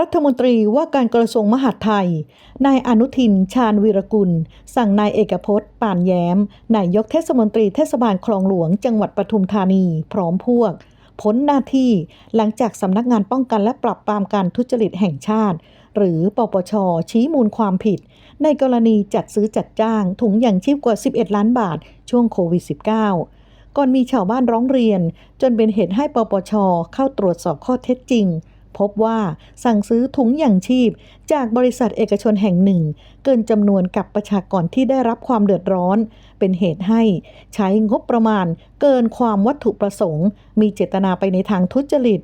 รัฐมนตรีว่าการกระทรวงมหาดไทย นายอนุทิน ชาญวีรกุล สั่งนายเอกพจน์ ป่านแย้ม นายกเทศมนตรีเทศบาลคลองหลวง จังหวัดปทุมธานี พร้อมพวก พ้นหน้าที่หลังจากสำนักงานป้องกันและปราบปรามการทุจริตแห่งชาติ หรือปปช ชี้มูลความผิด ในกรณีจัดซื้อจัดจ้าง ถุงยางชีพกว่า 11 ล้านบาท ช่วงโควิด -19 ก่อนมีชาวบ้านร้องเรียน จนเป็นเหตุให้ปปช เข้าตรวจสอบข้อเท็จจริง พบว่าสั่งซื้อถุงอย่างชีพ จากบริษัทเอกชนแห่งหนึ่ง เกินจำนวนกับประชากรที่ได้รับความเดือดร้อน เป็นเหตุให้ใช้งบประมาณ เกินความวัตถุประสงค์ มีเจตนาไปในทางทุจริต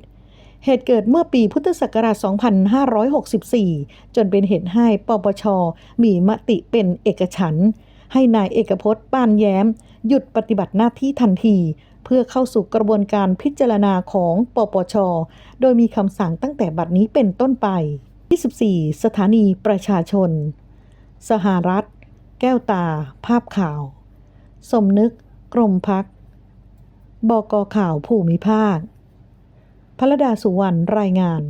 เหตุเกิดเมื่อปีพุทธศักราช 2564 จนเป็นเหตุให้ปปช มีมติเป็นเอกฉันท์ให้นายเอกพจน์ปานแย้ม หยุดปฏิบัติหน้าที่ทันที เพื่อเข้าสู่กระบวนการพิจารณาของปปช โดยมีคำสั่งตั้งแต่บัดนี้เป็นต้นไป 24 สถานีประชาชน สหรัฐ แก้วตา ภาพข่าว สมนึก กรมพัก บกข่าวภูมิภาคพระดาสุวรรณรายงาน